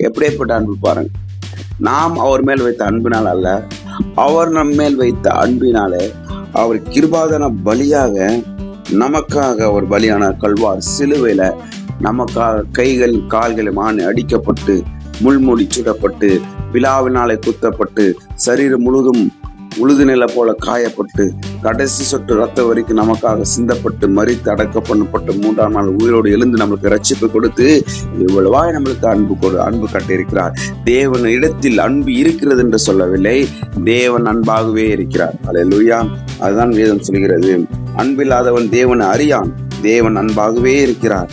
எப்படிப்பட்ட அன்பு பாருங்க. நாம் அவர் மேல் வைத்த அன்பினால் அல்ல அவர் நம் மேல் வைத்த அன்பினாலே அவர் கிருபாதன பலியாக நமக்காக அவர் பலியான கல்வார் சிலுவையில நமக்காக கைகள் கால்கள் மான் அடிக்கப்பட்டு முள்முடி சுடப்பட்டு விழாவினாலே குத்தப்பட்டு சரீரம் முழுதும் உழுது நில போல காயப்பட்டு கடைசி சொட்டு ரத்த வரைக்கும் நமக்காக சிந்தப்பட்டு மறித்து அடக்க பண்ணப்பட்டு மூன்றாம் நாள் உயிரோடு எழுந்து நம்மளுக்கு ரட்சிப்பு கொடுத்து இவ்வளவாய் நம்மளுக்கு அன்பு கொடு அன்பு கட்டியிருக்கிறார். தேவன் இடத்தில் அன்பு இருக்கிறது என்று சொல்லவில்லை. தேவன் அன்பாகவே இருக்கிறார். அல்லேலூயா அதுதான் வேதம் சொல்கிறது. அன்பில்லாதவன் தேவன் அறியான். தேவன் அன்பாகவே இருக்கிறார்.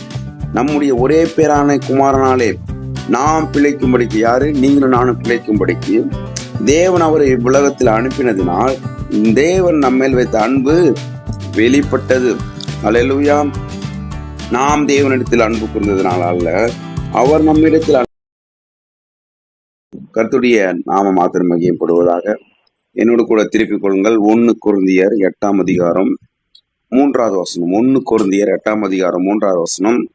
நம்முடைய ஒரே பேரான குமாரனாலே நாம் பிழைக்கும்படிக்கு யாரு? நீங்களும் நானும் பிழைக்கும்படிக்கு தேவன் அவரை இவ்வுலகத்தில் அனுப்பினதினால் தேவன் நம்மேல் வைத்த அன்பு வெளிப்பட்டது. அலையலுயா நாம் தேவனிடத்தில் அன்பு கூர்ந்ததினால் அல்ல. அவர் நம்மிடத்தில் அன்பு- நாம மாத்திரம் மகிமைப்படுவதாக. என்னோடு கூட திருப்பிக் கொள்ளுங்கள். ஒன்னு குருந்தியர் எட்டாம் அதிகாரம் மூன்றாவது வசனம். ஒன்னு குருந்தியர் எட்டாம் அதிகாரம் மூன்றாவது வசனம்.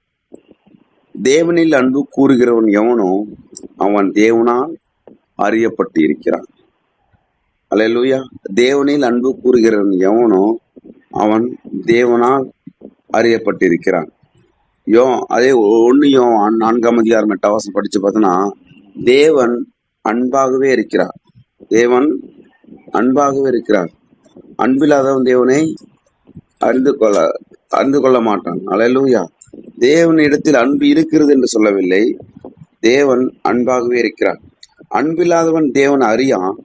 தேவனில் அன்பு கூறுகிறவன் எவனோ அவன் தேவனால் அறியப்பட்டு இருக்கிறான் அலையலூயா தேவனில் அன்பு கூறுகிறவன் எவனோ அவன் தேவனால் அறியப்பட்டிருக்கிறான். யோ அதே ஒன்றையும் நான்காம் அதிகாரம் எட்டாம் படித்து படிச்சு பார்த்தோன்னா தேவன் அன்பாகவே இருக்கிறார். தேவன் அன்பாகவே இருக்கிறார். அன்பில்லாதவன் தேவனை அறிந்து கொள்ள அறிந்து கொள்ள மாட்டான். தேவன் தேவனிடத்தில் அன்பு இருக்கிறது என்று சொல்லவில்லை. தேவன் அன்பாகவே இருக்கிறார். அன்பில்லாதவன் தேவன் அறியான்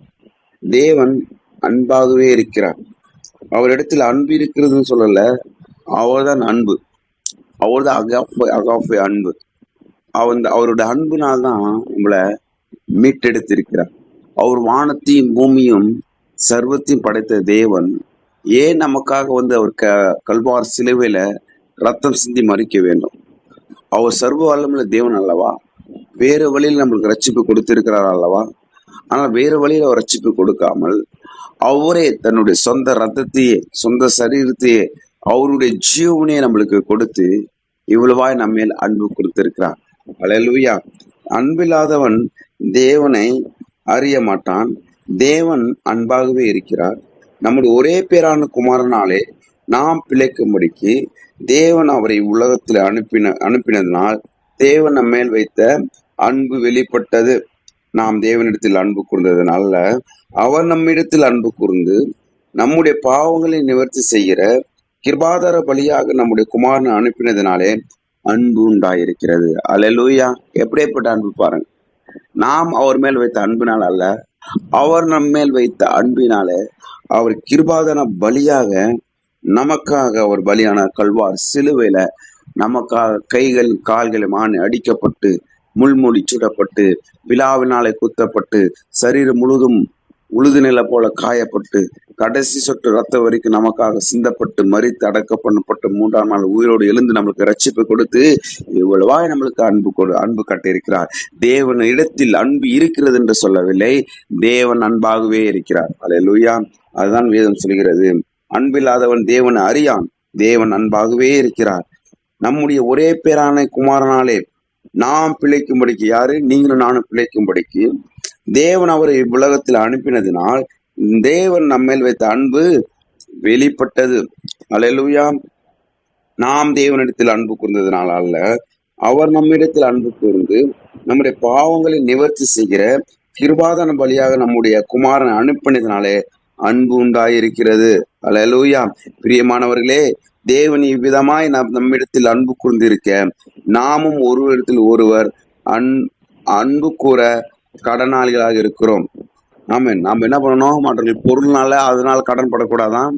தேவன் அன்பாகவே இருக்கிறார். அவரிடத்தில் அன்பு இருக்கிறதுன்னு சொல்லல அவர்தான் அன்பு. அவர்தான் அகாஃபே அகாஃபே அன்பு. அவன் அவரோட அன்புனால் தான் நம்மளை மீட்டெடுத்திருக்கிறார். அவர் வானத்தையும் பூமியும் சர்வத்தையும் படைத்த தேவன் ஏன் நமக்காக வந்து அவர் க கல்வார் சிலுவையில ரத்தம் சிந்தி மறிக்க வேண்டும்? அவர் சர்வ வல்லமுள்ள தேவன் அல்லவா? வேறு வழியில் நம்மளுக்கு ரட்சிப்பு கொடுத்திருக்கிறார் அல்லவா? ஆனால் வேறு வழியில் அவர் ரட்சிப்பு கொடுக்காமல் அவரே தன்னுடைய சொந்த ரத்தத்தையே சொந்த சரீரத்தையே அவருடைய ஜீவனையே நம்மளுக்கு கொடுத்து இவ்வளவாய் நம்ம மேல் அன்பு கொடுத்திருக்கிறார். அல்லேலூயா அன்பில்லாதவன் தேவனை அறிய மாட்டான். தேவன் அன்பாகவே இருக்கிறார். நம்முடைய ஒரே பேரான குமாரனாலே நாம் பிழைக்கும்படிக்கு தேவன் அவரை உலகத்தில் அனுப்பின அனுப்பினதனால் தேவன் நம்ம மேல் வைத்த அன்பு வெளிப்பட்டது. நாம் தேவனிடத்தில் அன்பு கூர்ந்ததுனால அவர் நம்மிடத்தில் அன்பு கூர்ந்து நம்முடைய பாவங்களை நிவர்த்தி செய்கிற கிருபாதார பலியாக நம்முடைய குமாரனை அனுப்பினதுனாலே அன்பு உண்டாயிருக்கிறது. அலலூயா எப்படிப்பட்ட அன்பு பாருங்க நாம் அவர் மேல் வைத்த அன்பினால் அல்ல அவர் நம் மேல் வைத்த அன்பினாலே அவர் கிருபாதன பலியாக நமக்காக அவர் பலியான கல்வார் சிலுவையில நமக்காக கைகள் கால்கள் மானி அடிக்கப்பட்டு முள்முடி சுடப்பட்டு விழாவினாலே குத்தப்பட்டு சரீரம் முழுதும் உழுது நில போல காயப்பட்டு கடைசி சொட்டு ரத்த வரைக்கும் நமக்காக சிந்தப்பட்டு மறித்து அடக்க பண்ணப்பட்டு மூன்றாம் நாள் உயிரோடு எழுந்து நம்மளுக்கு ரட்சிப்பு கொடுத்து இவ்வளவாய் நம்மளுக்கு அன்பு கொடு அன்பு கட்டியிருக்கிறார். தேவன் இடத்தில் அன்பு இருக்கிறது என்று சொல்லவில்லை. தேவன் அன்பாகவே இருக்கிறார். அல்லேலூயா அதுதான் வேதம் சொல்கிறது. அன்பில்லாதவன் தேவன் அறியான். தேவன் அன்பாகவே இருக்கிறார். நம்முடைய ஒரே பேரான குமாரனாலே நாம் பிழைக்கும்படிக்கு யாரு? நீங்களும் நானும் பிழைக்கும்படிக்கு. தேவன் அவரை இவ்வுலகத்தில் அனுப்பினதினால் தேவன் நம்மேல் வைத்த அன்பு வெளிப்பட்டது. அலையலுயா நாம் தேவனிடத்தில் அன்பு கூர்ந்ததினால் அல்ல. அவர் நம்மிடத்தில் அன்பு கூர்ந்து நம்முடைய பாவங்களை நிவர்த்தி செய்கிற கிருபாதன பலியாக நம்முடைய குமாரனை அனுப்பினதினாலே அன்பு உண்டாயிருக்கிறது. அலலூயா பிரியமானவர்களே தேவன் இவ்விதமாய் நம் நம்மிடத்தில் அன்பு கூர்ந்திருக்க நாமும் ஒருவரிடத்தில் ஒருவர் அன் அன்பு கூற கடனாளிகளாக இருக்கிறோம். ஆமென். நாம் என்ன பண்ணணும்? மற்றவர்கள் பொருள்னால அதனால் கடன் படக்கூடாதான்.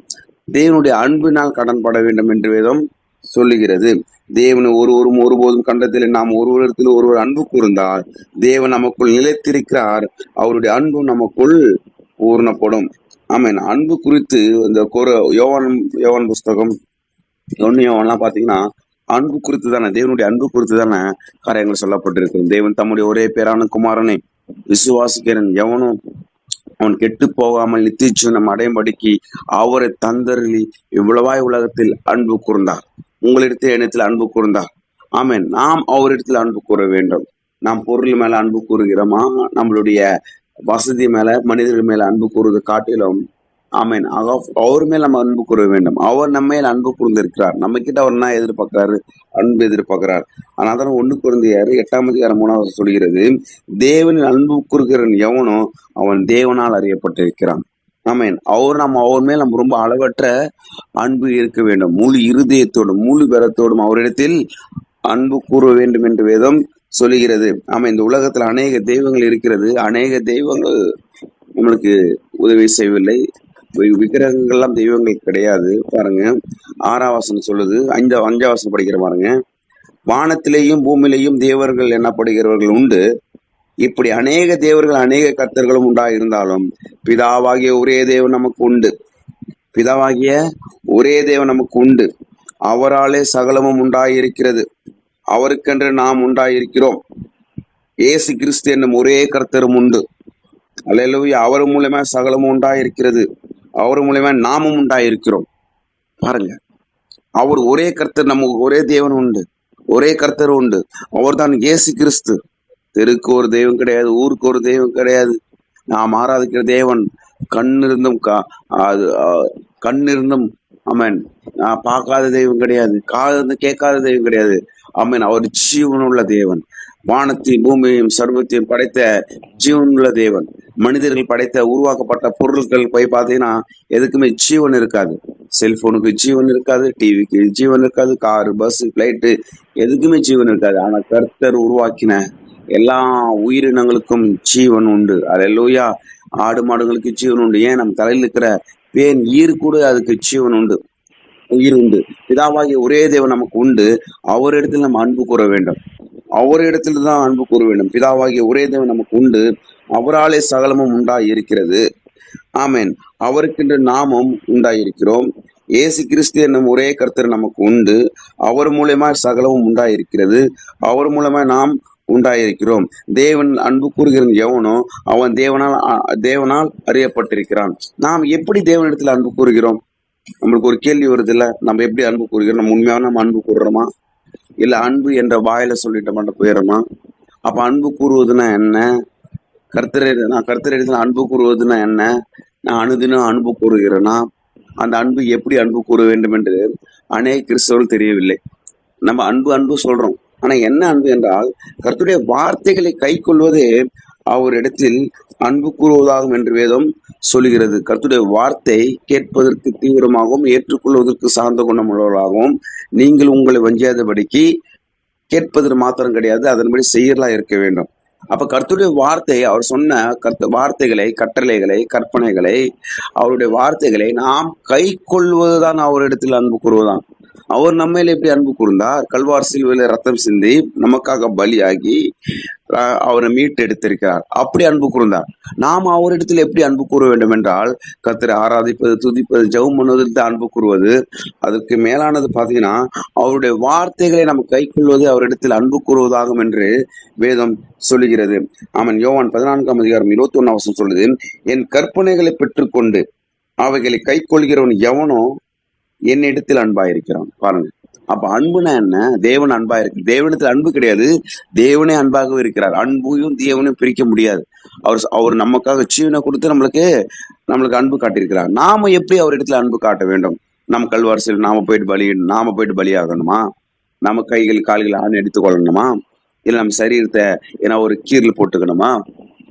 தேவனுடைய அன்பினால் கடன் பட வேண்டும் என்று வேதம் சொல்லுகிறது. தேவன் ஒருவரும் ஒருபோதும் கண்டத்தில் நாம் ஒருவரிடத்தில் ஒருவர் அன்பு கூர்ந்தால் தேவன் நமக்குள் நிலைத்திருக்கிறார். அவருடைய அன்பு நமக்குள் பூர்ணப்படும். ஆமாம் அன்பு குறித்து இந்த ஒரு யோவான் யோவான் புஸ்தகம் ஒன்று யோவான்லாம் பாத்தீங்கன்னா அன்பு குறித்து தானே தேவனுடைய அன்பு குறித்து தானே காரியங்கள் சொல்லப்பட்டிருக்கு தேவன் தம்முடைய ஒரே பேரான குமாரனை விசுவாசிக்கிறன் எவனும் அவன் கெட்டு போகாமல் நித்திச்சுவனம் அடையும்படிக்கு அவரை தந்தருளி இவ்வளவாய் உலகத்தில் அன்பு கூர்ந்தார். உங்களிடத்தில் என்னிடத்தில் அன்பு கூர்ந்தார். ஆமென். நாம் அவரிடத்தில் அன்பு கூற வேண்டும். நாம் பொருள் மேல அன்பு கூறுகிறோமா. நம்மளுடைய வசதி மேல மனிதர்கள் மேல அன்பு கூறுவதை காட்டிலும் ஆமேன். அவர் மேல் நம்ம அன்பு கூற வேண்டும். அவர் நம்ம மேல் அன்பு கூர்ந்திருக்கிறார். நம்ம கிட்ட அவர் என்ன எதிர்பார்க்கிறாரு? அன்பு எதிர்பார்க்கிறார். ஆனால் தான் ஒன்று குழந்தையாரு எட்டாம் அதிகாரம் மூணாவது சொல்கிறது தேவனின் அன்பு கூறுகிறன் எவனோ அவன் தேவனால் அறியப்பட்டிருக்கிறான். ஆமேன். அவர் நம்ம அவர் மேல் நம்ம ரொம்ப அளவற்ற அன்பு இருக்க வேண்டும். முழு இருதயத்தோடும் முழு பெறத்தோடும் அவரிடத்தில் அன்பு கூற வேண்டும் என்று வேதம் சொல்லுகிறது. ஆமா இந்த உலகத்துல அநேக தெய்வங்கள் இருக்கிறது. அநேக தெய்வங்கள் நம்மளுக்கு உதவி செய்யவில்லை. விக்கிரகங்கள்லாம் தெய்வங்கள் கிடையாது பாருங்க. ஆறாம் சொல்லுது அஞ்சா அஞ்சாம் படிக்கிற பாருங்க. வானத்திலேயும் பூமியிலேயும் தேவர்கள் எண்ணப்படுகிறவர்கள் உண்டு. இப்படி அநேக தேவர்கள் அநேக கர்த்தர்களும் உண்டாயிருந்தாலும் பிதாவாகிய ஒரே தேவன் நமக்கு உண்டு. பிதாவாகிய ஒரே தேவன் நமக்கு உண்டு. அவராலே சகலமும் உண்டாயிருக்கிறது. அவருக்கென்று நாம் உண்டாயிருக்கிறோம். ஏசு கிறிஸ்து என்னும் ஒரே கர்த்தரும் உண்டு. அல்லேலூயா அவர் மூலயமா சகலமும் உண்டாயிருக்கிறது. அவர் மூலயமா நாமும் உண்டாயிருக்கிறோம். பாருங்க அவர் ஒரே கர்த்தர் நமக்கு ஒரே தேவன் உண்டு. ஒரே கர்த்தர் உண்டு. அவர் தான் ஏசு கிறிஸ்து. தெருக்கு ஒரு தெய்வம் கிடையாது ஊருக்கு ஒரு தெய்வம் கிடையாது. நாம் ஆராதிக்கிற தேவன் கண் இருந்தும் கா- அது ஆ, கண் நான் பார்க்காத தெய்வம் கிடையாது. காது கேட்காத தெய்வம் கிடையாது. அமேன் அவர் ஜீவனுள்ள தேவன். வானத்தையும் பூமியையும் சர்வத்தையும் படைத்த ஜீவனுள்ள தேவன். மனிதர்கள் படைத்த உருவாக்கப்பட்ட பொருட்கள் போய் பார்த்தீங்கன்னா எதுக்குமே ஜீவன் இருக்காது. செல்போனுக்கு ஜீவன் இருக்காது டிவிக்கு ஜீவன் இருக்காது காரு பஸ் ஃப்ளைட்டு எதுக்குமே ஜீவன் இருக்காது. ஆனால் கர்த்தர் உருவாக்கின எல்லா உயிரினங்களுக்கும் ஜீவன் உண்டு. அல்லேலூயா ஆடு மாடுகளுக்கு ஜீவன் உண்டு. ஏன்? நம்ம தலையில் இருக்கிற வேன் ஈர் கூட அதுக்கு ஜீவன் உண்டு? உயிர் உண்டு. பிதாவாகிய ஒரே தேவன் நமக்கு உண்டு. அவரிடத்தில் நம்ம அன்பு கூற வேண்டும். அவர் இடத்துல தான் அன்பு கூற வேண்டும். பிதாவாகிய ஒரே தேவன் நமக்கு உண்டு. அவராலே சகலமும் உண்டாய் இருக்கிறது ஆமேன். அவருக்கென்று நாமும் உண்டாயிருக்கிறோம். ஏசு கிறிஸ்து என்னும் ஒரே கருத்தர் நமக்கு உண்டு. அவர் மூலயமா சகலமும் உண்டாயிருக்கிறது. அவர் மூலமா நாம் உண்டாயிருக்கிறோம். தேவன் அன்பு கூறுகிற எவனோ அவன் தேவனால் தேவனால் அறியப்பட்டிருக்கிறான். நாம் எப்படி தேவனிடத்தில் அன்பு கூறுகிறோம்? நம்மளுக்கு ஒரு கேள்வி வருது இல்ல நம்ம எப்படி அன்பு கூறுகிறோம்? நம்ம உண்மையான நம்ம அன்பு கூறுறோமா? இல்ல அன்பு என்ற வாயில சொல்லிட்டு மட்டும் போயிடுறோமா? அப்ப அன்பு கூறுவதுன்னா என்ன? கர்த்தரை நான் கர்த்தரிடத்தில் அன்பு கூறுவதுன்னா என்ன? நான் அனுதினம் அன்பு கூறுகிறேன்னா அந்த அன்பு எப்படி அன்பு கூற வேண்டும் என்று அநேக கிறிஸ்தவர்கள் தெரியவில்லை. நம்ம அன்பு அன்பு சொல்றோம். ஆனால் என்ன அன்பு என்றால் கருத்துடைய வார்த்தைகளை கை கொள்வதே அவரிடத்தில் அன்பு கூறுவதாகும் என்று வேதம் சொல்கிறது கருத்துடைய வார்த்தை கேட்பதற்கு தீவிரமாகவும் ஏற்றுக்கொள்வதற்கு சார்ந்த குணமுள்ளவர்களாகவும் நீங்கள் உங்களை வஞ்சியாதபடிக்கு கேட்பது மாத்திரம் கிடையாது அதன்படி செய்யலா இருக்க வேண்டும். அப்ப கருத்துடைய வார்த்தை அவர் சொன்ன கர்த்த வார்த்தைகளை கட்டளைகளை கற்பனைகளை அவருடைய வார்த்தைகளை நாம் கை கொள்வதுதான் அவரிடத்தில் அன்பு கூறுவதுதான் அவர் நம்ம மேல எப்படி அன்பு கூர்ந்தார். கல்வார் சிலுவையில ரத்தம் சிந்தி நமக்காக பலியாகி அஹ், அவரை மீட்டு எடுத்திருக்கிறார். அப்படி அன்பு கூர்ந்தார். நாம் அவரிடத்தில் எப்படி அன்பு கூற வேண்டும் என்றால் கத்திரை ஆராதிப்பது துதிப்பது ஜெபம் பண்ணுவதில் தான் அன்பு கூறுவது. அதுக்கு மேலானது பார்த்தீங்கன்னா அவருடைய வார்த்தைகளை நம்ம கை கொள்வது அவரிடத்தில் அன்பு கூறுவதாகும் என்று வேதம் சொல்லுகிறது. ஆமன். யோவான் பதினான்காம் அதிகாரம் இருபத்தி ஒன்னாம் சொல்லுது என் கற்பனைகளை பெற்றுக்கொண்டு அவைகளை கை கொள்கிறவன் எவனோ என்னிடத்தில் அன்பாயிருக்கிறான். பாருங்க. அப்ப அன்புனா என்ன? தேவன் அன்பா இருக்கு தேவனத்தில் அன்பு கிடையாது. தேவனே அன்பாகவும் இருக்கிறார். அன்பையும் தேவனையும் பிரிக்க முடியாது. அவர் அவர் நமக்காக ஜீவனை கொடுத்து நம்மளுக்கு நம்மளுக்கு அன்பு காட்டியிருக்கிறார். நாம எப்படி அவரிடத்துல அன்பு காட்ட வேண்டும்? நம்ம கல்வாரிசையில் நாம போயிட்டு பலி நாம போயிட்டு பலியாகணுமா? நம்ம கைகள் கால்கள் ஆண் எடுத்துக்கொள்ளணுமா இல்ல நம்ம சரீரத்தை ஏன்னா ஒரு கீரல் போட்டுக்கணுமா?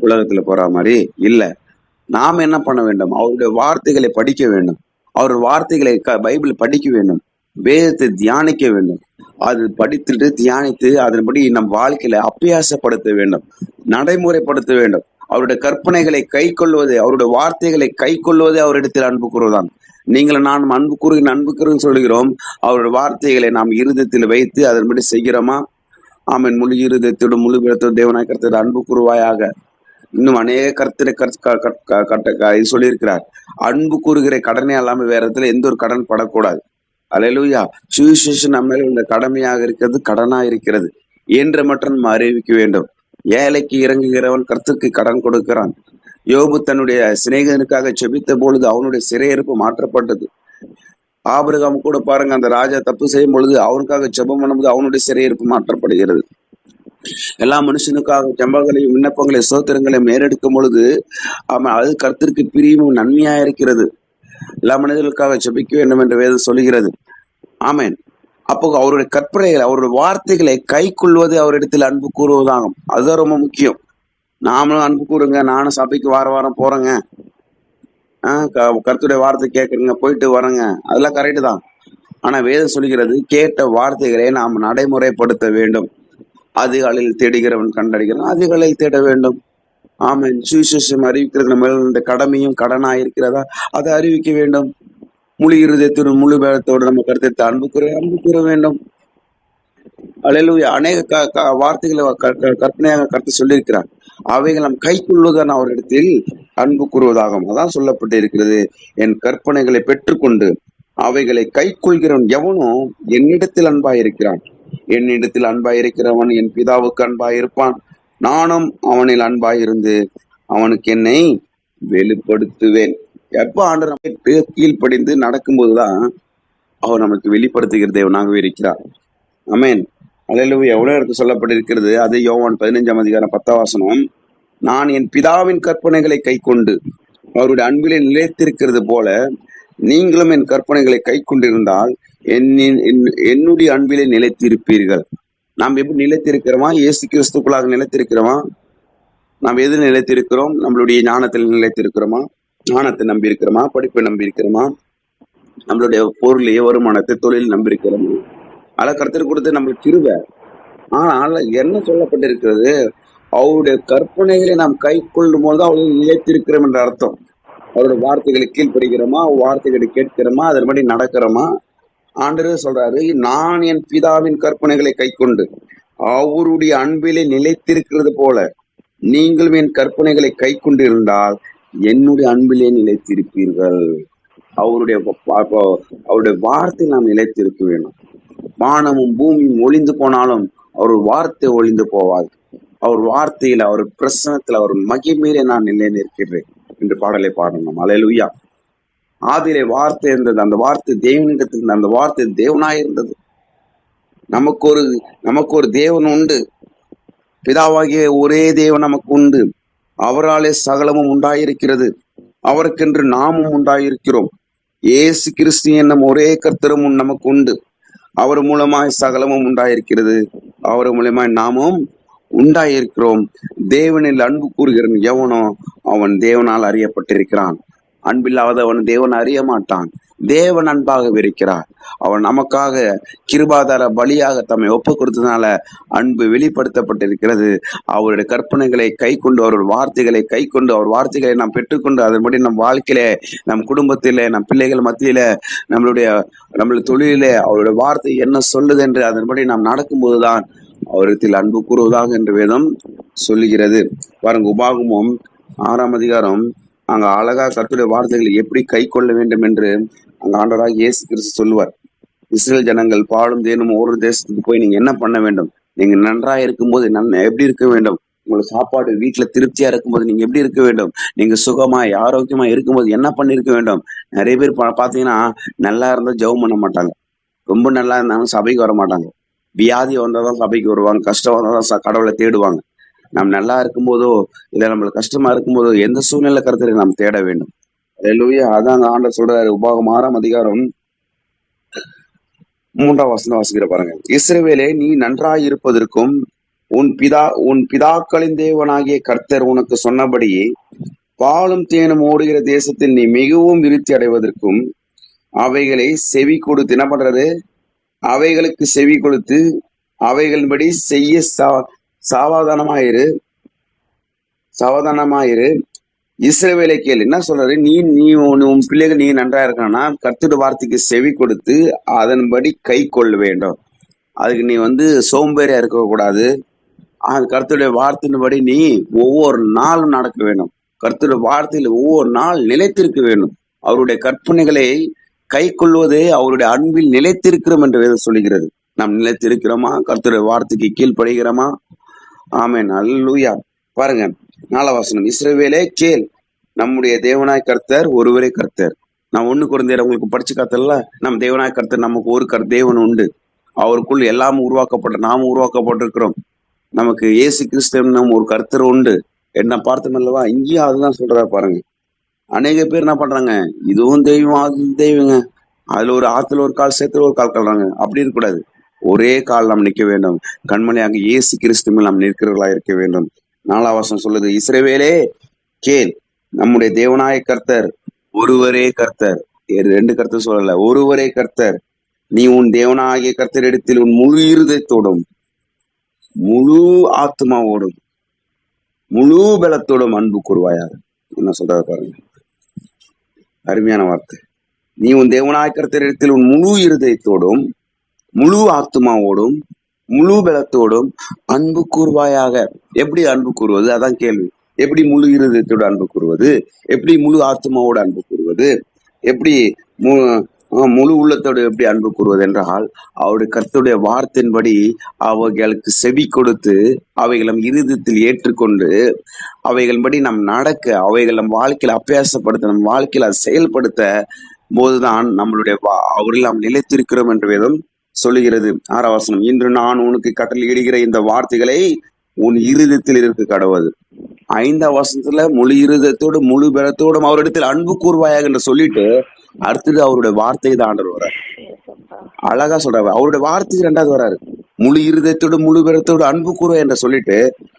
உலகத்துல போற மாதிரி இல்ல. நாம என்ன பண்ண வேண்டும்? அவருடைய வார்த்தைகளை படிக்க வேண்டும். அவர் வார்த்தைகளை க- பைபிள் படிக்க வேண்டும். வேதத்தை தியானிக்க வேண்டும். அது படித்துட்டு தியானித்து அதன்படி நம் வாழ்க்கையில அப்பியாசப்படுத்த வேண்டும். நடைமுறைப்படுத்த வேண்டும். அவருடைய கற்பனைகளை கை கொள்வது அவருடைய வார்த்தைகளை கை கொள்வதே அவரிடத்தில் அன்பு கூறுவதான் நீங்கள் நான் அன்பு கூறுகிறேன் அன்பு கூறுன்னு சொல்கிறோம். அவருடைய வார்த்தைகளை நாம் இருதயத்தில் வைத்து அதன்படி செய்கிறோமா? ஆமன். முழு இருதயத்தோடு முழு பேரத்தோடு தேவனாய் அன்பு கூறுவாயாக. இன்னும் அநேக கருத்திர கட்ட இது சொல்லியிருக்கிறார். அன்பு கூறுகிற கடனே அல்லாமல் வேற இடத்துல எந்த ஒரு கடன் படக்கூடாது. அலையலூயா. சுவிசேஷம் நம்ம இந்த கடமையாக இருக்கிறது கடனா இருக்கிறது என்று மட்டும் நம்ம அறிவிக்க வேண்டும். ஏழைக்கு இறங்குகிறவன் கருத்துக்கு கடன் கொடுக்கிறான். யோபு தன்னுடைய சிநேகிதனுக்காக செபித்த பொழுது அவனுடைய சிறையிருப்பு மாற்றப்பட்டது. ஆபிரகாம் கூட பாருங்க அந்த ராஜா தப்பு செய்யும் பொழுது அவனுக்காக ஜெபம் பண்ணும்போது அவனுடைய சிறையிருப்பு மாற்றப்படுகிறது. எல்லா மனுஷனுக்காக ஜம்பங்களையும் விண்ணப்பங்களையும் சோத்திரங்களையும் ஏறெடுக்கும் பொழுது ஆமாம் அது கருத்திற்கு பிரியமும் நன்மையா இருக்கிறது. எல்லா மனிதர்களுக்காக ஜபிக்க வேண்டும் என்று வேதம் சொல்லுகிறது. ஆமேன். அப்போ அவருடைய கற்பனைகளை அவருடைய வார்த்தைகளை கை கொள்வது அவரிடத்தில் அன்பு கூறுவதாகும். அதுதான் ரொம்ப முக்கியம். நாமளும் அன்பு கூறுங்க நானும் சபைக்கு வார வாரம் போறேங்க. ஆஹ் க- வார்த்தை கேட்குறீங்க போயிட்டு வரேங்க. அதெல்லாம் கரெக்டு தான். ஆனா வேதம் சொல்கிறது கேட்ட வார்த்தைகளை நாம் நடைமுறைப்படுத்த வேண்டும். அதிகாலையில் தேடுகிறவன் கண்டடைகிறான். அதிகாலையில் தேட வேண்டும். ஆமேன். சுவிசேஷம் அறிவிக்கிறது நம்ம இந்த கடமையும் கடனா இருக்கிறதா? அதை அறிவிக்க வேண்டும். முழு இருதயத்தோடு முழு பேரத்தோடு நம்ம கருத்தை அன்பு கூற அன்பு கூற வேண்டும். அலையிலுய அநேக க க வார்த்தைகளை க- கற்பனையாக கருத்து சொல்லியிருக்கிறார். அவைகள் நம் கைக்குள்ளுதான் அவரிடத்தில் அன்பு கூறுவதாகும். அதான் சொல்லப்பட்டு இருக்கிறது என் கற்பனைகளை பெற்றுக்கொண்டு அவைகளை கைக்கொள்கிறவன் எவனோ என்னிடத்தில் அன்பாயிருக்கிறான். என்னிடத்தில் அன்பாயிருக்கிறவன் என் பிதாவுக்கு அன்பாயிருப்பான். நானும் அவனில் அன்பாயிருந்து அவனுக்கு என்னை வெளிப்படுத்துவேன். எப்ப ஆண்டு நமக்கு கீழ்ப்படிந்து நடக்கும்போதுதான் அவர் நமக்கு வெளிப்படுத்துகிற தேவனாகவே இருக்கிறார். அமேன் அல்லேலூயா எவ்வளவு இடத்து சொல்லப்பட்டிருக்கிறது? அது யோவான் பதினைஞ்சாம் அதிகாரம் பத்தவாசனம் நான் என் பிதாவின் கற்பனைகளை கைக்கொண்டு அவருடைய அன்பிலே நிலைத்திருக்கிறது போல நீங்களும் என் கற்பனைகளை கை கொண்டிருந்தால் என்னுடைய அன்பிலே நிலைத்திருப்பீர்கள். நாம் எப்படி நிலைத்திருக்கிறோமா? இயேசு கிறிஸ்துக்குள்ளாக நிலைத்திருக்கிறோமா? நாம் எது நிலைத்திருக்கிறோம்? நம்மளுடைய ஞானத்தில் நிலைத்திருக்கிறோமா? ஞானத்தை நம்பி இருக்கிறோமா படிப்பை நம்பி இருக்கிறோமா நம்மளுடைய பொருளையே வருமானத்தை தொழில் நம்பி இருக்கிறோமா அதை கருத்து கொடுத்து நம்மளுக்கு திருவ ஆனால் என்ன சொல்லப்பட்டிருக்கிறது? அவருடைய கற்பனைகளை நாம் கை கொள்ளும் போது அவர்கள் நிலைத்திருக்கிறோம் என்ற அர்த்தம். அவருடைய வார்த்தைகளை கீழ்ப்படுகிறோமா? வார்த்தைகளை கேட்கிறோமா? அதன்படி நடக்கிறோமா? ஆண்டு சொல்றாரு நான் என் பிதாவின் கற்பனைகளை கைக்கொண்டு அவருடைய அன்பிலே நிலைத்திருக்கிறது போல நீங்களும் என் கற்பனைகளை கை கொண்டிருந்தால் என்னுடைய அன்பிலே நிலைத்திருப்பீர்கள். அவருடைய அவருடைய வார்த்தை நாம் நிலைத்திருக்க வேண்டும். வானமும் பூமியும் ஒளிந்து போனாலும் அவர் வார்த்தை ஒளிந்து போவாது. அவர் வார்த்தையில் அவர் பிரசனத்தில் அவர் மகிமையிலே நான் நிலை நிற்கிறேன் என்று பாடலை பாடணும் அலையலுயா ஆதிலே வார்த்தை இருந்தது. அந்த வார்த்தை தேவனிடத்தில் இருந்தது. அந்த வார்த்தை தேவனாய் இருந்தது. நமக்கு ஒரு நமக்கு ஒரு தேவன் உண்டு. பிதாவாகிய ஒரே தேவன் நமக்கு உண்டு அவராலே சகலமும் உண்டாயிருக்கிறது. அவருக்கென்று நாமும் உண்டாயிருக்கிறோம். ஏசு கிறிஸ்து என்னும் ஒரே கர்த்தரும் நமக்கு உண்டு அவர் மூலமாய் சகலமும் உண்டாயிருக்கிறது. அவர் மூலமாய் நாமும் உண்டாயிருக்கிறோம். தேவனில் அன்பு கூறுகிறன் எவனோ அவன் தேவனால் அறியப்பட்டிருக்கிறான். அன்பில்லாதவன் தேவன் அறிய மாட்டான். தேவன் அன்பாக இருக்கிறார். அவன் நமக்காக கிருபாதார பலியாக தம்மை ஒப்பு கொடுத்ததுனால அன்பு வெளிப்படுத்தப்பட்டிருக்கிறது. அவருடைய கற்பனைகளை கை கொண்டு அவருடைய வார்த்தைகளை கை கொண்டு அவர் வார்த்தைகளை நாம் பெற்றுக்கொண்டு அதன்படி நம் வாழ்க்கையிலே நம் குடும்பத்திலே நம் பிள்ளைகள் மத்தியில நம்மளுடைய நம்மளுடைய தொழிலிலே அவருடைய வார்த்தை என்ன சொல்லுது என்று அதன்படி நாம் நடக்கும்போதுதான் அவரிடத்தில் அன்பு கூறுவதாக என்று வேதம் சொல்லுகிறது. பாருங்க உபாகமும் ஆறாம் அதிகாரம் அங்க அழகா கத்துடைய வார்த்தைகளை எப்படி கை கொள்ள வேண்டும் என்று அங்க ஆண்டவராக இயேசு கிறிஸ்து சொல்லுவார். இஸ்ரேல் ஜனங்கள் பாலும் தேனும் ஒரு தேசத்துக்கு போய் நீங்க என்ன பண்ண வேண்டும்? நீங்க நன்றா இருக்கும்போது நன் எப்படி இருக்க வேண்டும்? உங்களுக்கு சாப்பாடு வீட்டுல திருப்தியா இருக்கும்போது நீங்க எப்படி இருக்க வேண்டும்? நீங்க சுகமாய் ஆரோக்கியமா இருக்கும்போது என்ன பண்ணிருக்க வேண்டும்? நிறைய பேர் பா- பாத்தீங்கன்னா நல்லா இருந்தா ஜெபம் பண்ண மாட்டாங்க. ரொம்ப நல்லா இருந்தாலும் சபைக்கு வர மாட்டாங்க. வியாதி வந்தாதான் சபைக்கு வருவாங்க. கஷ்டம் வந்தாதான் ச- கடவுளை தேடுவாங்க. நாம் நல்லா இருக்கும்போதோ இல்லை நம்மளுக்கு கஷ்டமா இருக்கும்போதோ எந்த சூழ்நிலை கருத்தரை நாம் தேட வேண்டும்? அல்லேலூயா. அதான் அந்த ஆண்டவர் சொல்றாரு உபாகம் ஆறாம் அதிகாரம் மூன்றாம் வசனம் வாசிக்கிற பாருங்க. இஸ்ரவேலே நீ நன்றாய் இருப்பதற்கும் உன் பிதா உன் பிதாக்களின் தேவனாகிய கர்த்தர் உனக்கு சொன்னபடியே பாலும் தேனும் ஓடுகிற தேசத்தில் நீ மிகவும் விருத்தி அடைவதற்கும் அவைகளை செவி கொடுத்து என்ன பண்றது? அவைகளுக்கு செவி கொடுத்து அவைகளின்படி செய்ய சா- சாவதானமாயிரு. சாவதானமாயிரு. இஸ்ரேவேலை கேள் என்ன சொல்றாரு? நீ நீ உன் பிள்ளைகள் நீ நன்றா இருக்கணும்னா கத்துட வார்த்தைக்கு செவி கொடுத்து அதன்படி கை கொள்ள வேண்டும். அதுக்கு நீ வந்து சோம்பேறியா இருக்க கூடாது. அது கருத்துடைய வார்த்தையின்படி நீ ஒவ்வொரு நாளும் நடக்க வேண்டும். கருத்துடைய வார்த்தையில் ஒவ்வொரு நாள் நிலைத்திருக்க வேண்டும். அவருடைய கற்பனைகளை கை கொள்வதே அவருடைய அன்பில் நிலைத்திருக்கிறோம் என்று சொல்லுகிறது. நாம் நிலைத்திருக்கிறோமா? கருத்துடைய வார்த்தைக்கு கீழ்ப்படுகிறோமா? ஆமேன். அல்லூயா பாருங்க நாலவாசனம் இஸ்ரவேலே கேள் நம்முடைய தேவனாய் கர்த்தர் ஒருவரே கர்த்தர். நான் ஒண்ணு குழந்தையர் உங்களுக்கு படிச்சு காத்தல நம் தேவனாய் கர்த்தர் நமக்கு ஒரு கர் தேவன் உண்டு. அவருக்குள் எல்லாம் உருவாக்கப்பட்ட நாமும் உருவாக்கப்பட்டிருக்கிறோம். நமக்கு இயேசு நம்ம ஒரு கர்த்தர் உண்டு. என்ன பார்த்தோம் அல்லவா? இங்கேயும் அதுதான் சொல்றா பாருங்க. அநேக பேர் என்ன பண்றாங்க? இதுவும் தெய்வம் அதுவும் தெய்வங்க. அதுல ஒரு ஆத்துல ஒரு கால் சேர்த்துல ஒரு கால் கல்றாங்க. அப்படி இருக்கக்கூடாது. ஒரே கால் நாம் நிற்க வேண்டும். கண்மணியாக இயேசு கிறிஸ்துவில் நாம் நிற்கிறவர்களா இருக்க வேண்டும். நாலாவசம் சொல்லுது இஸ்ரேவேலே கேள் நம்முடைய தேவனாய கர்த்தர் ஒருவரே கர்த்தர். ரெண்டு கர்த்தர் சொல்லல ஒருவரே கர்த்தர் நீ உன் தேவனாகிய கர்த்தரிடத்தில் உன் முழு இருதயத்தோடும் முழு ஆத்மாவோடும் முழு பலத்தோடும் அன்பு கூறுவாயாக. என்ன சொல்றாரு பாருங்க. அருமையான வார்த்தை. நீ உன் தேவனாய கர்த்தரிடத்தில் உன் முழு இருதயத்தோடும் முழு ஆத்மாவோடும் முழு பலத்தோடும் அன்பு கூறுவாயாக எப்படி அன்பு கூறுவது அதான் கேள்வி. எப்படி முழு இருதயத்தோடு அன்பு கூறுவது எப்படி முழு ஆத்மாவோடு அன்பு கூறுவது எப்படி மு- முழு உள்ளத்தோடு எப்படி அன்பு கூறுவது என்றால் அவருடைய கருத்துடைய வார்த்தையின்படி அவைகளுக்கு செவி கொடுத்து அவைகளை நம் இருதயத்தில் ஏற்றுக்கொண்டு அவைகளின்படி நாம் நடக்க அவைகள் நம் வாழ்க்கையில் அபியாசப்படுத்த நம் வாழ்க்கையில் செயல்படுத்த போதுதான் நம்மளுடைய வா- அவரில் நாம் நிலைத்திருக்கிறோம் என்ற விதம் சொல்லுகிறது. ஆறாவசனம் இன்று நான் உனக்கு கட்டளையிடுகிற இந்த வார்த்தைகளை உன் இருதயத்தில் இருக்க கடவுது ஐந்தாம் வசனத்துல முழு இருதயத்தோடு முழு பலத்தோடும் அவரிடத்தில் அன்பு கூர்வாயாக என்று சொல்லிட்டு அடுத்தது அவருடைய வார்த்தை தான் ஆண்டவர் வர்றார். அழகா சொல்றாரு. அவருடைய வார்த்தைக்கு ரெண்டாவது வராரு. முழு இருதயத்தோடு முழு பலத்தோடு அன்பு கூறுவ என்று சொல்லிட்டு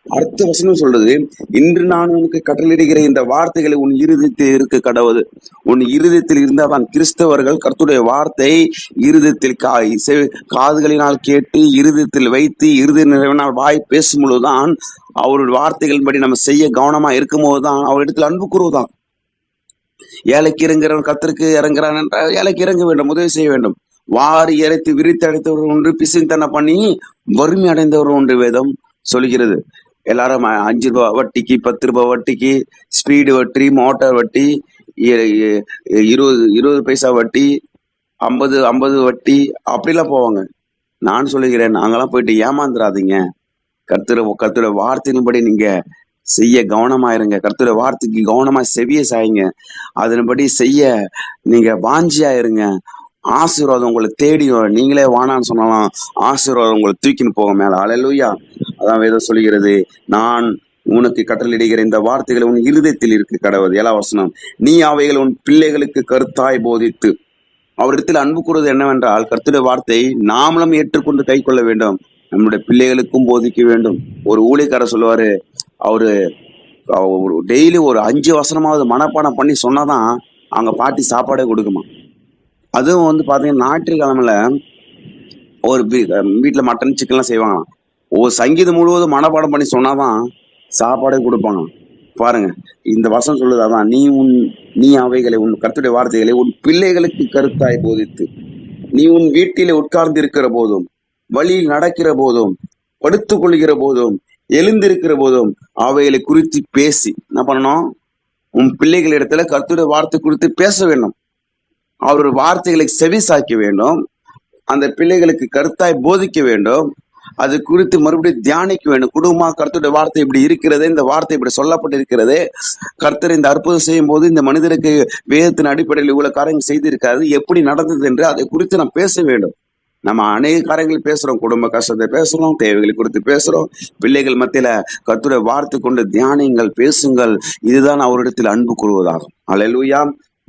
அடுத்த வசனம் சொல்றது இன்று நான் உனக்கு கட்டளையிடுகிற இந்த வார்த்தைகளை உன் இருதயத்தில் இருக்க கடவுது உன் இருதயத்தில் இருந்தாதான் கிறிஸ்தவர்கள் கருத்துடைய வார்த்தை இருதயத்தில் கா செ- காதுகளினால் கேட்டு இருதயத்தில் வைத்து இருதய நிறைவினால் வாய் பேசும் பொழுதுதான் அவருடைய வார்த்தைகளின்படி நம்ம செய்ய கவனமா இருக்கும் போதுதான் அவரிடத்தில் அன்பு கூறுவதான் ஏழைக்கு இறங்குறவன் கத்திற்கு இறங்குறான் என்றால் ஏழைக்கு இறங்க வேண்டும் உதவி செய்ய வேண்டும். வாரி இறைத்து விரித்து அடைத்தவர் ஒன்று பிசிந்தனை பண்ணி வறுமை அடைந்தவர் ஒன்று வேதம் சொல்கிறது எல்லாரும் அஞ்சு ரூபாய் வட்டிக்கு பத்து ரூபாய் வட்டிக்கு ஸ்பீடு வட்டி மோட்டார் வட்டி இருபது இருபது பைசா வட்டி ஐம்பது ஐம்பது வட்டி அப்படிலாம் போவாங்க. நான் சொல்லுகிறேன் நாங்கெல்லாம் போயிட்டு ஏமாந்துடாதீங்க கர்த்தர் கர்த்தரோட வார்த்தையின்படி நீங்க செய்ய கவனமாயிருங்க. இருங்க வார்த்தைக்கு கவனமா செவிய சாயுங்க. அதன்படி செய்ய நீங்க வாஞ்சியாயிருங்க. ஆசீர்வாதம் உங்களை தேடி நீங்களே வானான்னு சொன்னாலும் ஆசீர்வாதம் உங்களை தூக்கின்னு போக மேல. அலையலூயா அதான் வேதம் சொல்லுகிறது. நான் உனக்கு கட்டளிடுகிற இந்த வார்த்தைகளை உன் இருதயத்தில் இருக்கு கடவுள். ஏழா வசனம். நீ அவைகள் உன் பிள்ளைகளுக்கு கருத்தாய் போதித்து. அவரிடத்தில் அன்பு கூறுவது என்னவென்றால் கருத்துடைய வார்த்தை நாமளும் ஏற்றுக்கொண்டு கை கொள்ள வேண்டும். நம்முடைய பிள்ளைகளுக்கும் போதிக்க வேண்டும். ஒரு ஊழியக்காரர் சொல்லுவாரு அவரு டெய்லி ஒரு அஞ்சு வசனமாவது மனப்பாடம் பண்ணி சொன்னாதான் அவங்க பாட்டி சாப்பாடே கொடுக்குமா? அதுவும் வந்து பார்த்தீங்கன்னா ஞாயிற்றுக்கிழமையில ஒரு வீட்டில் மட்டன் சிக்கன்லாம் செய்வாங்க ஒரு சங்கீதம் முழுவதும் மனப்பாடம் பண்ணி சொன்னாதான் சாப்பாடே கொடுப்பாங்க பாருங்க இந்த வசனம் சொல்லுது அதான் நீ உன் நீ அவைகளை உன் கருத்துடைய வார்த்தைகளை உன் பிள்ளைகளுக்கு கருத்தாய் போதித்து நீ உன் வீட்டிலே உட்கார்ந்து இருக்கிற போதும் வழியில் நடக்கிற போதும் படுத்துக் கொள்கிற போதும் எழுந்திருக்கிற போதும் அவைகளை குறித்து பேசி என்ன பண்ணணும்? உன் பிள்ளைகளிடத்துல கருத்துடைய வார்த்தை குறித்து பேச வேண்டும். அவருடைய வார்த்தைகளை செவிசாய்க்க வேண்டும். அந்த பிள்ளைகளுக்கு கருத்தாய் போதிக்க வேண்டும். அது குறித்து மறுபடியும் தியானிக்க வேண்டும். குடும்பமாக கருத்துடைய வார்த்தை இப்படி இருக்கிறது இந்த வார்த்தை இப்படி சொல்லப்பட்டிருக்கிறது. கர்த்தர் இந்த அற்புதம் செய்யும் போது இந்த மனிதருக்கு வேதத்தின் அடிப்படையில் இவ்வளவு காரியங்கள் செய்திருக்காது எப்படி நடந்தது என்று அதை குறித்து நாம் பேச வேண்டும். நம்ம அநேக காரியங்கள் பேசுறோம். குடும்ப கஷ்டத்தை பேசுறோம் தேவைகளை குறித்து பேசுறோம். பிள்ளைகள் மத்தியில கர்த்தருடைய வார்த்தை கொண்டு தியானியங்கள் பேசுங்கள். இதுதான் அவரிடத்தில் அன்பு கூறுவதாகும். அல்லேலூயா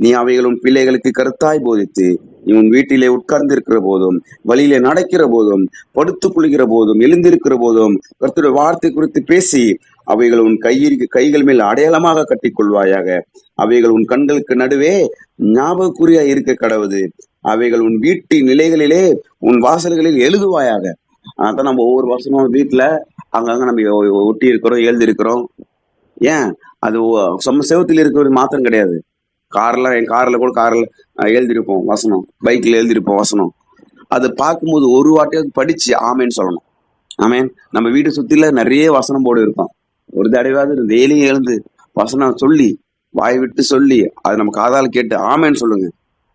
நீ அவைகள் உன் பிள்ளைகளுக்கு கருத்தாய் போதித்து நீ உன் வீட்டிலே உட்கார்ந்து இருக்கிற போதும் வழியிலே நடக்கிற போதும் படுத்துக் கொள்கிற போதும் எழுந்திருக்கிற போதும் கருத்துடைய வார்த்தை குறித்து பேசி அவைகள் உன் கையில் கைகள் மேல் அடையாளமாக கட்டிக்கொள்வாயாக அவைகள் உன் கண்களுக்கு நடுவே ஞாபகக்குறியா இருக்க கடவுது. அவைகள் உன் வீட்டு நிலைகளிலே உன் வாசல்களில் எழுதுவாயாக. அதான் நம்ம ஒவ்வொரு வருஷமும் வீட்டுல அங்கங்க நம்ம ஒட்டி இருக்கிறோம் எழுதி இருக்கிறோம் ஏன்? அது ஒ- நம்ம செவத்தில் இருக்கிற மாத்திரம் கிடையாது. கார்ல என் கார்ல கூட கார்ல எழுதியிருப்போம் வசனம். பைக்ல எழுதியிருப்போம் வசனம். அதை பார்க்கும்போது ஒரு வாட்டியாவது படிச்சு ஆமேன்னு சொல்லணும். ஆமேன்? நம்ம வீட்டை சுத்தில நிறைய வசனம் போர்டு இருக்கும் ஒரு தடவையாவது டெய்லியும் எழுந்து வசனம் சொல்லி வாய் விட்டு சொல்லி அது நம்ம காதால் கேட்டு ஆமேன்னு சொல்லுங்க.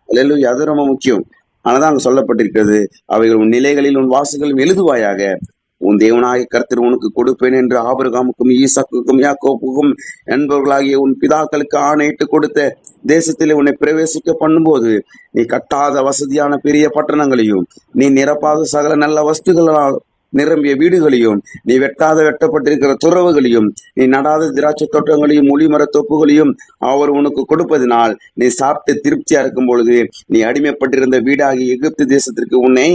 அல்லேலூயா அது ரொம்ப முக்கியம். ஆனதான் அங்கே சொல்லப்பட்டிருக்கிறது அவைகள் உன் நிலைகளில் உன் வாசல்களும் எழுதுவாயாக. உன் தேவனாகிய கர்த்தர் உனக்கு கொடுப்பேன் என்று ஆபிரகாமுக்கும் ஈசாக்குக்கும் யாக்கோப்புக்கும் என்பவர்களாகிய உன் பிதாக்களுக்கு ஆணையிட்டு கொடுத்த தேசத்திலே உன்னை பிரவேசிக்க பண்ணும்போது நீ கட்டாத வசதியான பெரிய பட்டணங்களையும் நீ நிரப்பாத சகல நல்ல வஸ்துகளால் நிரம்பிய வீடுகளையும் நீ வெட்டாத வெட்டப்பட்டிருக்கிற துறவுகளையும் நீ நடாத திராட்சை தோட்டங்களையும் ஒளிமர தொப்புகளையும் அவர் உனக்கு கொடுப்பதினால் நீ சாப்பிட்டு திருப்தியா இருக்கும் பொழுது நீ அடிமைப்பட்டிருந்த வீடாகி எகிப்து தேசத்திற்கு உன்னை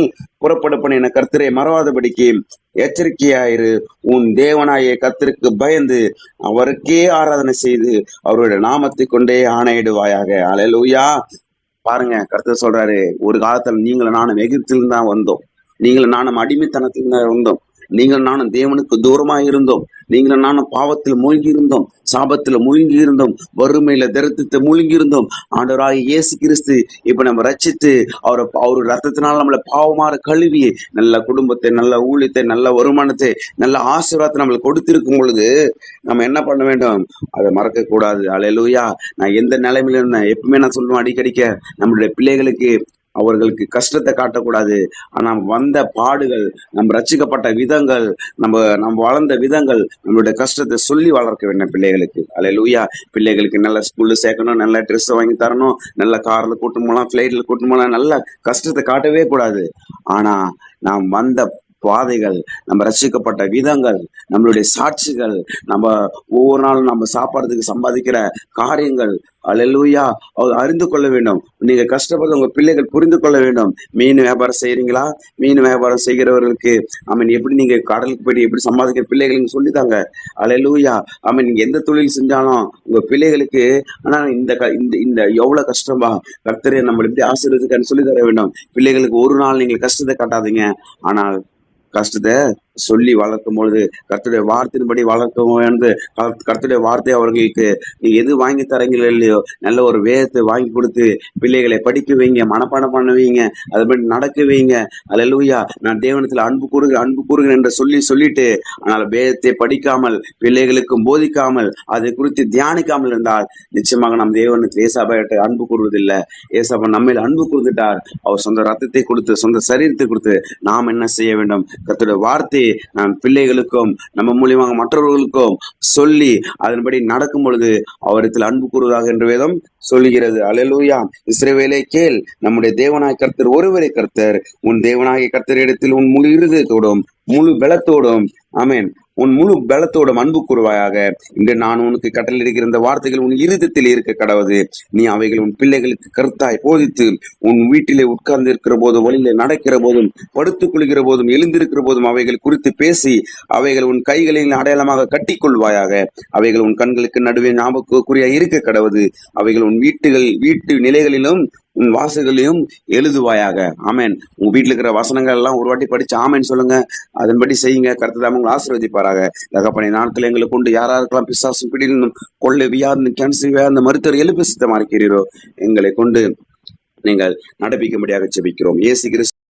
புறப்பட பண்ணின கர்த்தரை மறவாதபடிக்கு எச்சரிக்கையாயிரு. உன் தேவனாய கர்த்தருக்கு பயந்து அவருக்கே ஆராதனை செய்து அவருடைய நாமத்தை கொண்டே ஆணையிடுவாயாக. அலையலூயா பாருங்க கர்த்தர் சொல்றாரு ஒரு காலத்துல நீங்களும் நானும் எகிப்திலிருந்து தான் வந்தோம். நீங்களும் நானும் அடிமைத்தனத்தில் இருந்தோம். நீங்கள் நானும் தேவனுக்கு தூரமா இருந்தோம். நீங்களும் நானும் பாவத்தில் மூழ்கி இருந்தோம். சாபத்துல மூழ்கி இருந்தோம். வறுமையில தரித்திரத்தை மூழ்கி இருந்தோம். ஆண்டவராக இயேசு கிறிஸ்து இப்ப நம்ம ரச்சித்து அவரை அவர் ரத்தத்தினால் நம்மளை பாவமாற கழுவி நல்ல குடும்பத்தை நல்ல ஊழியத்தை நல்ல வருமானத்தை நல்ல ஆசீர்வாதத்தை நம்மளுக்கு கொடுத்திருக்கும் பொழுது நம்ம என்ன பண்ண வேண்டும்? அதை மறக்க கூடாது அலையலூயா. நான் எந்த நிலைமையில இருந்தேன்? எப்பவுமே நான் சொல்லுவேன் அடிக்கடிக்க. நம்மளுடைய பிள்ளைகளுக்கு அவர்களுக்கு கஷ்டத்தை காட்டக்கூடாது. ஆனால் வந்த பாடுகள் நம்ம ரச்சிக்கப்பட்ட விதங்கள் நம்ம நம்ம வளர்ந்த விதங்கள் நம்மளுடைய கஷ்டத்தை சொல்லி வளர்க்க வேண்டும் பிள்ளைகளுக்கு. அலையலூயா பிள்ளைகளுக்கு நல்ல ஸ்கூல்ல சேர்க்கணும் நல்ல ட்ரெஸ் வாங்கி தரணும் நல்ல கார்ல கூட்டு போகலாம் ஃப்ளைட்டில் கூட்டு போகலாம் நல்ல கஷ்டத்தை காட்டவே கூடாது. ஆனா நாம் வந்த பாதைகள் நம்ம ரசிக்கப்பட்ட விதங்கள் நம்மளுடைய சாட்சிகள் நம்ம ஒவ்வொரு நாளும் நம்ம சாப்பாடுறதுக்கு சம்பாதிக்கிற காரியங்கள். அல்லேலூயா அவர் அறிந்து கொள்ள வேண்டும். நீங்க கஷ்டப்பட்டு உங்க பிள்ளைகள் புரிந்து கொள்ள வேண்டும். மீன் வியாபாரம் செய்யறீங்களா மீன் வியாபாரம் செய்கிறவர்களுக்கு ஆமீன் எப்படி நீங்க கடலுக்கு போயிட்டு எப்படி சம்பாதிக்கிற பிள்ளைகளுக்கு சொல்லித்தாங்க? அல்லேலூயா ஆமீன் நீங்க எந்த தொழில் செஞ்சாலும் உங்க பிள்ளைகளுக்கு ஆனா இந்த க- இந்த இந்த எவ்வளவு கஷ்டமா? கர்த்தரை நம்ம எப்படி ஆசீர்வதிக்கான்னு சொல்லி தர வேண்டும். பிள்ளைகளுக்கு ஒரு நாள் நீங்க கஷ்டத்தை காட்டாதீங்க. ஆனால் கஷ்டத்தை சொல்லி வளர்க்கும் பொழுது கர்த்தருடைய வார்த்தையின்படி வளர்க்கும் என்று கர்த்தருடைய வார்த்தை அவர்களுக்கு நீ எது வாங்கி தரீங்களோ இல்லையோ நல்ல ஒரு வேதத்தை வாங்கி கொடுத்து பிள்ளைகளை படிக்க வைங்க மனப்பாடம் பண்ண வைங்க மாதிரி நடக்க வைங்க. அல்லேலூயா நான் தேவனத்தில் அன்பு கூறுகிறேன் அன்பு கூறுகிறேன் என்று சொல்லி சொல்லிட்டு ஆனால் வேதத்தை படிக்காமல் பிள்ளைகளுக்கும் போதிக்காமல் அதை குறித்து தியானிக்காமல் இருந்தால் நிச்சயமாக நம் தேவனுக்கு ஏசாபாயிட்ட அன்பு கூறுவதில்லை. ஏசாபா நம்மில் அன்பு கொடுத்துட்டார். அவர் சொந்த ரத்தத்தை கொடுத்து சொந்த சரீரத்தை கொடுத்து நாம் என்ன செய்ய வேண்டும்? கர்த்தருடைய பிள்ளைகளுக்கும் நம்ம மூலியமாக மற்றவர்களுக்கும் சொல்லி அதன்படி நடக்கும் பொழுது அவரிடத்தில் அன்பு கூறுவதாக என்று வேதம் சொல்லுகிறது. அலலூயா இஸ்ரேவேலே கேள். நம்முடைய தேவனாய் கர்த்தர் ஒருவரை கர்த்தர். உன் தேவனாகிய கர்த்தர் இடத்தில் உன் முழு இருதயத்தோடும் முழு பலத்தோடும். ஆமென். உன் முழு பலத்தோட அன்பு கூறுவாயாக. இன்று நான் உனக்கு கட்டளையிடுகிற இந்த வார்த்தைகள் உன் இருதத்தில் இருக்க கடவுது நீ அவைகள் உன் பிள்ளைகளுக்கு கருத்தாய் போதித்து உன் வீட்டிலே உட்கார்ந்து இருக்கிற போதும் வழியில நடக்கிற போதும் படுத்துக் கொள்கிற போதும் எழுந்திருக்கிற போதும் அவைகள் குறித்து பேசி அவைகள் உன் கைகளில் அடையாளமாக கட்டிக்கொள்வாயாக. அவைகள் உன் கண்களுக்கு நடுவே ஞாபகக்குரிய இருக்க கடவுது அவைகள் உன் வீட்டுகள் வீட்டு நிலைகளிலும் உன் எழுதுவாயாக. ஆமேன். உங்க வீட்டில் இருக்கிற வசனங்கள் எல்லாம் ஒரு வாட்டி படிச்சு ஆமேன் சொல்லுங்க. அதன்படி செய்யுங்க. கருத்துதாம உங்களை ஆசீர்வதிப்பாராக. தகப்பனை நாட்கள் எங்களை கொண்டு யாராருக்கெல்லாம் பிசாசும் பிடினும் கொள்ளை வியாந்து கேன்சர் வியாந்த மருத்துவர் எழுப்பி சித்தமா இருக்கிறீரோ எங்களை கொண்டு நீங்கள் நடப்பிக்கும்படியாக செபிக்கிறோம் ஏசு கிறிஸ்து